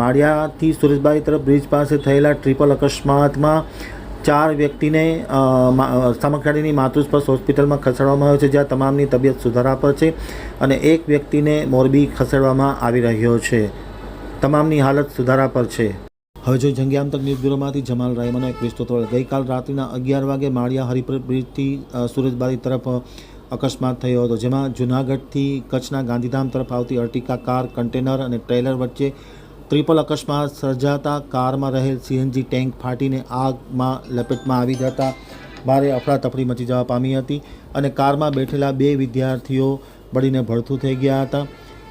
માળિયાથી સુરેશબારી તરફ બ્રિજ પાસે થયેલા ટ્રિપલ અકસ્માતમાં ચાર વ્યક્તિને સામખિયાળીની માતૃસ્પર્શ હોસ્પિટલમાં ખસેડવામાં આવ્યો છે, જ્યાં તમામની તબિયત સુધારા પર છે અને એક વ્યક્તિને મોરબી ખસેડવામાં આવી રહ્યો છે. તમામની હાલત સુધારા પર છે. હવે જો જંગિયામતક ન્યૂઝ બ્યુરોમાંથી જમાલ રાયમાનો એક વિસ્તૃત ગઈકાલ રાત્રિના અગિયાર વાગે માળિયા હરિપુર બ્રિજથી સુરજબારી તરફ અકસ્માત થયો હતો, જેમાં જૂનાગઢથી કચ્છના ગાંધીધામ તરફ આવતી અર્ટિકા કાર, કન્ટેનર અને ટ્રેલર વચ્ચે ટ્રિપલ અકસ્માત સર્જાતા કારમાં રહેલ સીએનજી ટેન્ક ફાટીને આગમાં લપેટમાં આવી જતા ભારે અફડાતફડી મચી જવા પામી હતી અને કારમાં બેઠેલા બે વિદ્યાર્થીઓ બળીને ભડથું થઈ ગયા હતા.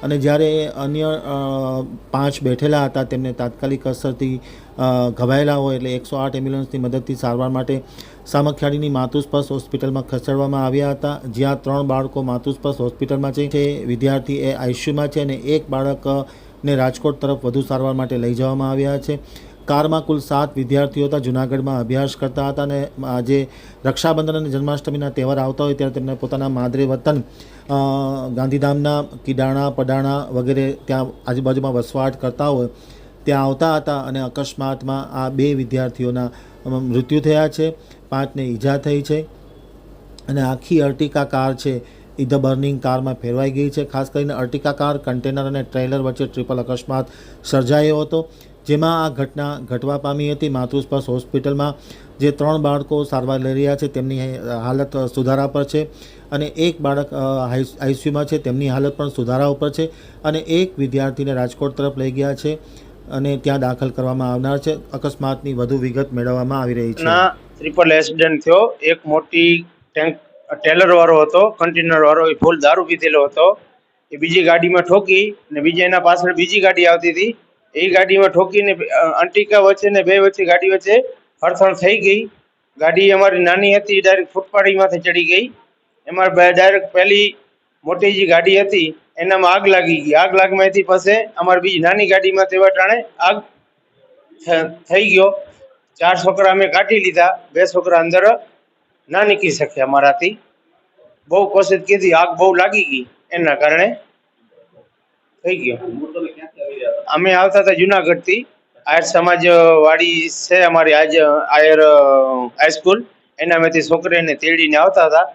અને જ્યારે અન્ય પાંચ બેઠેલા હતા તેમને તાત્કાલિક અસરથી ઘવાયેલા હોય એટલે એકસો આઠ એમ્બ્યુલન્સની મદદથી સારવાર માટે સામખિયાળીની માતુસ્પર્શ હોસ્પિટલમાં ખસેડવામાં આવ્યા હતા. જ્યાં ત્રણ બાળકો માતુસ્પર્શ હોસ્પિટલમાં છે. વિદ્યાર્થી એ આઈસીયુમાં છે અને એક બાળક ને રાજકોટ તરફ વધુ સારવાર માટે લઈ જવામાં આવ્યા છે. કારમાં કુલ સાત વિદ્યાર્થીઓ હતા. જૂનાગઢમાં અભ્યાસ કરતા હતા અને આજે રક્ષાબંધન અને જન્માષ્ટમીના તહેવાર આવતા હોય ત્યારે તેમને પોતાના માદરે વતન ગાંધીધામના કિડાણા, પડાણા વગેરે ત્યાં આજુબાજુમાં વસવાટ કરતા હોય ત્યાં આવતા હતા અને અકસ્માતમાં આ બે વિદ્યાર્થીઓના મૃત્યુ થયા છે. પાંચને ઈજા થઈ છે. અને આખી અર્ટિકા કાર છે એ ધ બર્નિંગ કારમાં ફેરવાઈ ગઈ છે. ખાસ કરીને અર્ટિકા કાર, કન્ટેનર અને ટ્રેલર વચ્ચે ટ્રિપલ અકસ્માત સર્જાયો હતો, જેમાં આ ઘટના ઘટવા પામી હતી. માતૃસ્પર્શ હોસ્પિટલમાં જે ત્રણ બાળકો સારવાર લઈ રહ્યા છે, તેમની હાલત સુધારા પર છે અને એક બાળક આઈસીયુમાં છે, તેમની હાલત પણ સુધારા ઉપર છે અને એક વિદ્યાર્થીને રાજકોટ તરફ લઈ ગયા છે અને ત્યાં દાખલ કરવામાં આવનાર છે. અકસ્માતની વધુ વિગત મેળવવામાં આવી રહી છે. ટ્રિપલ એક્સિડન્ટ થયો. એક મોટી ટેન્ક ટેલર વાળો હતો કન્ટેનર વાળો, એ ફૂલ દારૂ પીધેલો હતો. એ બીજી ગાડીમાં ઠોકી ને બીજી એના પાછળ બીજી ગાડી આવતી હતી. એ ગાડીમાં ઠોકીને અંટિકા વચ્ચે ને બે વચ્ચે ગાડી વચ્ચે હડથણ થઈ ગઈ. ગાડી અમારી નાની હતી ડાયરેક્ટ ફૂટપાડીમાંથી ચડી ગઈ. એમાં ડાયરેક્ટ પહેલી મોટી જે ગાડી હતી, એનામાં આગ લાગી ગઈ. આગ લાગમાંથી પછી અમારી બીજી નાની ગાડીમાં તેવા ટાણે આગ થઈ ગયો. ચાર છોકરા અમે કાઢી લીધા. બે છોકરા અંદર ના નીકળી શક્યા અમારાથી. બહુ કોશિશ કીધી, આગ બહુ લાગી ગઈ. એના કારણે થઈ ગયો. અમે આવતા હતા જુનાગઢથી આયર સમાજ વાળી છે અમારી આજ, આયર હાઈસ્કૂલ એના એનામાંથી છોકરીને તેડીને આવતા હતા.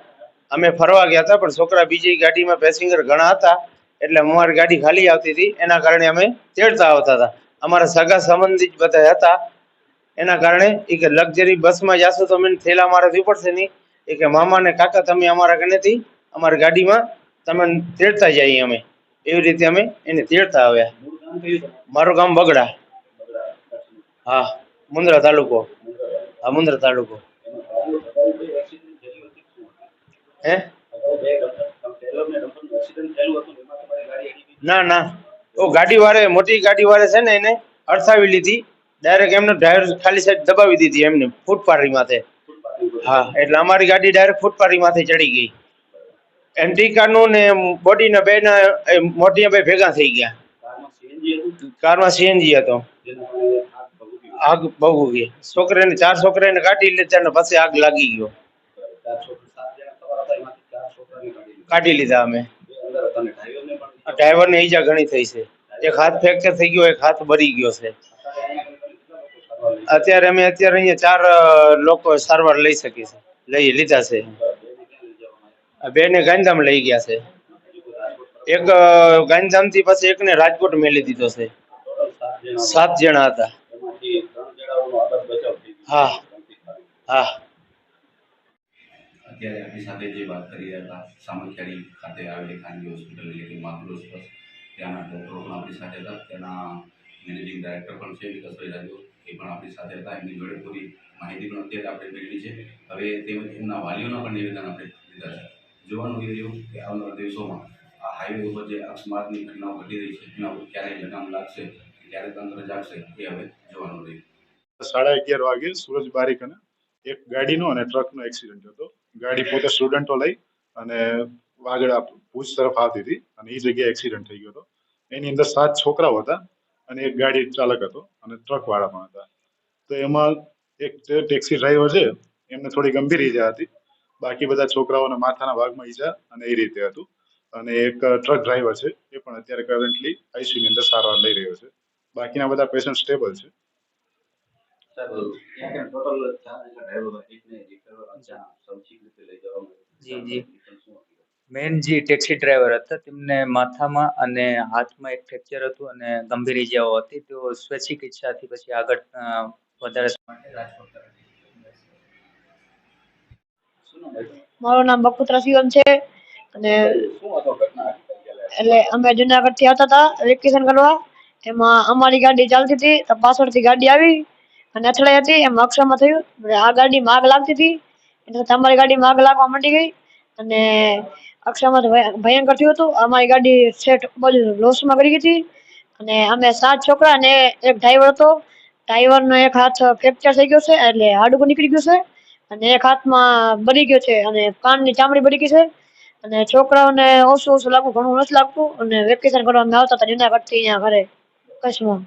અમે ફરવા ગયા હતા, પણ છોકરા બીજી ગાડીમાં પેસેન્જર ઘણા હતા. એટલે અમારી ગાડી ખાલી આવતી હતી. એના કારણે અમે તેડતા આવતા હતા. અમારા સગા સંબંધી બધા હતા. એના કારણે એ કે લક્ઝરી બસમાં જાશો તો અમને થેલા મારાથી પડશે નહીં. એ કે મામા ને કાકા, તમે અમારા કનેથી અમારી ગાડીમાં તમે તેડતા જઈએ અમે. એવી રીતે અમે એને તેડતા આવ્યા. મારું ગામ બગડા. હા મુન્દ્રા તાલુકો. હા મુન્દ્રા તાલુકો. હે? ના ના. ઓ ગાડી વાળે મોટી ગાડી વાળે છે ને એને અડસાવી લીધી. ડાયરેક્ટ એમનો ડ્રાઈવર ખાલી સાઈડ દબાવી દીધી એમને ફૂટપારી માથે. હા, એટલે અમારી ગાડી ડાયરેક્ટ ફૂટપારી માથે ચડી ગઈ. એન્ટિકાનું ને બોડીના બે ના મોટી બે ભેગા થઈ ગયા. કારમાં સીએનજી હતો. આગ બહુ ગઈ છોકરાને, ચાર છોકરાને કાઢી લીધા ને પછી આગ લાગી ગયો. કાઢી લીધા અમે. ડ્રાઈવરને ઈજા ઘણી થઈ છે. એક હાથ ફ્રેક્ચર થઈ ગયો, એક હાથ બરી ગયો છે. અત્યારે અમે અત્યારે અહીંયા ચાર લોકો સારવાર લઈ શકીએ છે લઈ લીધા છે. બેને ગાંધીધામ લઈ ગયા છે. એક ગાંધીધામથી પછી એકને રાજકોટ મેલી દીધો છે. સાત જણા હતા. હા હા. અત્યારે આપણી સાથે જે વાત કરી રહ્યા હતા, સામખિયાળી ખાતે આવેલી ખાનગી હોસ્પિટલ એટલે માતૃસ્પર્શ ત્યાંના ડૉક્ટરો પણ આપણી સાથે હતા. ત્યાંના મેનેજિંગ ડાયરેક્ટર પણ છે, વિકાસભાઈ રાજુ એ પણ આપણી સાથે હતા. એમની જોડે પૂરી માહિતી પણ અત્યારે આપણે મેળવી છે. હવે તેમજ એમના વાલીઓના પણ નિવેદન આપણે લીધા છે. જોવાનું એ રહ્યું કે આવનારા દિવસોમાં આ હાઈવે ઉપર જે અકસ્માતની ઘટનાઓ ઘટી રહી છે, એના ઉપર ક્યારે લગામ લાગશે ક્યારે તંત્ર જાગશે એ હવે જોવાનું રહ્યું. સાડા અગિયાર વાગે સુરજ બારીકને એક ગાડીનો અને ટ્રકનો એક્સિડન્ટ હતો. ગાડી પોતે સ્ટુડન્ટો લઈ અને આ ભુજ તરફ આવતી હતી અને એ જગ્યાએ એક્સિડન્ટ થઈ ગયો હતો. એની અંદર સાત છોકરાઓ હતા. અને એક ગાડી ચાલક હતો અને ટ્રક વાળા પણ હતા. તો એમાં એક જે ટેક્સી ડ્રાઈવર છે એમને થોડી ગંભીર ઈજા હતી. બાકી બધા છોકરાઓને માથાના ભાગમાં ઈજા અને એ રીતે હતું. અને એક ટ્રક ડ્રાઈવર છે એ પણ અત્યારે કરન્ટલી આઈસીયુની અંદર સારવાર લઈ રહ્યો છે. બાકીના બધા પેશન્ટ સ્ટેબલ છે. સાહેબ ટોટલ ચાર જેટલા એકને રિકવર અચાનક સૌથી લઈ જવામાં જી, જી. મેન જે ટેક્સી ડ્રાઈવર હતા. તેમને માથામાં અને હાથમાં એક ફ્રેક્ચર હતું અને ગંભીર ઇજાઓ હતી. તેઓ સ્વૈચ્છિક ઈચ્છાથી પછી આગળ વધારે માટે રાજકોટ? મારું નામ બકુત્રા શિવમ છે. અને એટલે અમે જુનાગઢથી આવતા હતા વેકેશન કરવા. એમાં અમારી ગાડી ચાલતી હતી તો પાછળથી ગાડી આવી અને અથડાઈ હતી. એમાં અક્ષરમાં થયું. આ ગાડીમાં આગ લાગતી હતી. એટલે તમારી ગાડીમાં આગ લાગવા માંડી ગઈ. અને અક્ષરમાં ભયંકર થયું હતું. અમારી ગાડી સેટ બાજુ લોસમાં કરી ગઈ હતી અને અમે સાત છોકરા અને એક ડ્રાઈવર હતો. ડ્રાઈવરનો એક હાથ ફ્રેક્ચર થઈ ગયો છે, એટલે હાડકું નીકળી ગયું છે. અને એક હાથમાં બળી ગયો છે અને કાનની ચામડી બળી ગઈ છે. અને છોકરાઓને ઓછું ઓછું લાગવું, ઘણું નથી લાગતું. અને વેકેશન કરવા અમે આવતા હતા જુનાગઢથી અહીંયા ઘરે, કચ્છમાં.